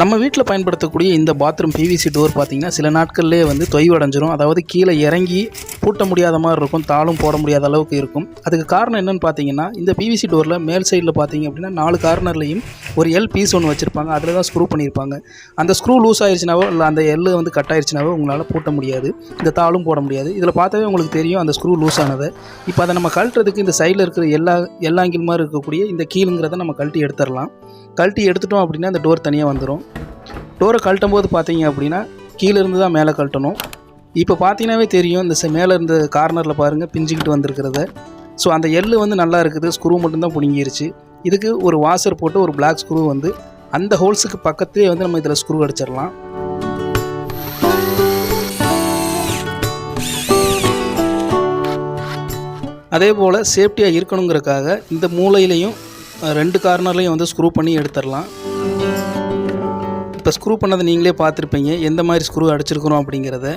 நம்ம வீட்டில் பயன்படுத்தக்கூடிய இந்த பாத்ரூம் பிவிசி டோர் பார்த்திங்கன்னா சில நாட்கள்லேயே வந்து தொய்வடைஞ்சிரும். அதாவது கீழே இறங்கி பூட்ட முடியாத மாதிரி இருக்கும் தாளும் போட முடியாத அளவுக்கு இருக்கும். அதுக்கு காரணம் என்னன்னு பார்த்தீங்கன்னா இந்த பிவிசி டோரில் மேல் சைடில் பார்த்தீங்க அப்படின்னா நாலு கார்னர்லையும் ஒரு எல் பீஸ் ஒன்று வச்சுருப்பாங்க. அதில் தான் ஸ்க்ரூ பண்ணியிருப்பாங்க. அந்த ஸ்க்ரூ லூஸ் ஆயிடுச்சுனாவோ இல்லை அந்த எல் வந்து கட் ஆயிடுச்சுனாவோ உங்களால் பூட்ட முடியாது. இந்த தாளும் போட முடியாது. இதில் பார்த்தாவே உங்களுக்கு தெரியும் அந்த ஸ்க்ரூ லூஸ் ஆனது. இப்போ அதை நம்ம கழட்டுறதுக்கு இந்த சைடில் இருக்கிற எல்லா எல்லாங்கில் மாதிரி இருக்கக்கூடிய இந்த கீழுங்கிறத நம்ம கழட்டி எடுத்துடலாம் கழட்டி எடுத்துட்டோம் அப்படின்னா அந்த டோர் தனியாக வந்துடும் டோரை கழட்டும் போது பார்த்தீங்க அப்படின்னா கீழே இருந்து தான் மேலே கழட்டணும். இப்போ பார்த்தீங்கன்னாவே தெரியும் இந்த மேலே இருந்த கார்னரில் பாருங்கள் பிஞ்சிக்கிட்டு வந்திருக்கிறத. ஸோ அந்த எள்ளு வந்து நல்லா இருக்குது ஸ்க்ரூ மட்டும்தான் புடுங்கிருச்சு. இதுக்கு ஒரு வாஷர் போட்டு ஒரு பிளாக் ஸ்க்ரூ வந்து அந்த ஹோல்ஸுக்கு பக்கத்துலேயே வந்து நம்ம இதில் ஸ்க்ரூ அடிச்சிடலாம். அதே போல் சேஃப்டியாக இருக்கணுங்கிறக்காக இந்த மூலையிலையும் ரெண்டு கார்னர்லையும் வந்து ஸ்க்ரூ பண்ணி எடுத்துடலாம். இப்போ ஸ்க்ரூ பண்ணதை நீங்களே பார்த்துருப்பீங்க எந்த மாதிரி ஸ்க்ரூ அடிச்சிருக்கிறோம் அப்படிங்கிறத.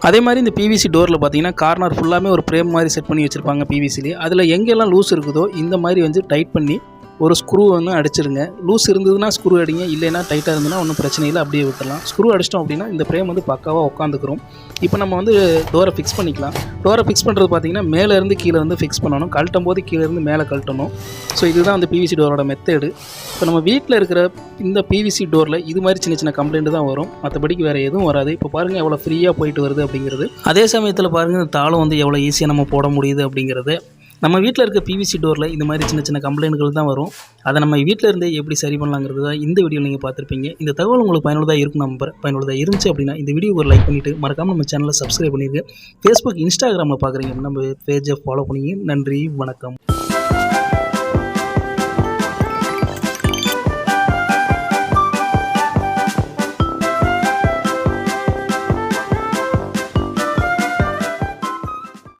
அதே மாதிரி இந்த பிவிசி டோரில் பார்த்தீங்கன்னா கார்னர் ஃபுல்லாமே ஒரு ஃப்ரேம் மாதிரி செட் பண்ணி வச்சுருப்பாங்க பிவிசிலே அதில் எங்கெல்லாம் லூஸ் இருக்குதோ இந்த மாதிரி வந்து டைட் பண்ணி ஒரு ஸ்க்ரூ வந்து அடிச்சிருங்க. லூஸ் இருந்ததுன்னா ஸ்க்ரூ அடிங்க இல்லைன்னா டைட்டாக இருந்ததுன்னா ஒன்றும் பிரச்சனை இல்லை அப்படியே விட்டுலாம் ஸ்க்ரூ அடிச்சிட்டோம் அப்படின்னா இந்த ஃப்ரேம் வந்து பக்காவாக உட்காந்துக்கிறோம் இப்போ நம்ம வந்து டோரை ஃபிக்ஸ் பண்ணிக்கலாம். டோரை ஃபிக்ஸ் பண்ணுறது பார்த்தீங்கன்னா மேலே இருந்து கீழே வந்து ஃபிக்ஸ் பண்ணணும். கழட்டும் போது கீழேருந்து மேலே கழட்டணும். ஸோ இதுதான் வந்து பிவிசி டோரோட மெத்தேடு இப்போ நம்ம வீட்டில் இருக்கிற இந்த பிவிசி டோரில் இது மாதிரி சின்ன சின்ன கம்ப்ளைண்ட் தான் வரும். மற்றபடிக்கு வேறு எதுவும் வராது. இப்போ பாருங்கள் எவ்வளோ ஃப்ரீயாக போயிட்டு வருது அப்படிங்கிறது. அதே சமயத்தில் பாருங்கள் இந்த தாளம் வந்து எவ்வளோ ஈஸியாக நம்ம போட முடியுது அப்படிங்கிறது. நம்ம வீட்டில் இருக்க பிவிசி டோரில் இந்த மாதிரி சின்ன சின்ன கம்ப்ளைண்ட்கள் தான் வரும். அதை நம்ம வீட்டில் இருந்தே எப்படி சரி பண்ணலாங்கிறது தான் இந்த வீடியோ நீங்கள் பார்த்துருப்பீங்க. இந்த தகவல் உங்களுக்கு பயனுள்ளதாக இருக்கும் நம்பர் பயனுள்ளதாக இருந்துச்சு அப்படின்னா இந்த வீடியோ ஒரு லைக் பண்ணிவிட்டு மறக்காமல் நம்ம சேனலை சப்ஸ்கிரைப் பண்ணிடுங்க ஃபேஸ்புக் இன்ஸ்டாகிராமில் பார்க்குறீங்க நம்ம பேஜை ஃபாலோ பண்ணிங்க. நன்றி வணக்கம்.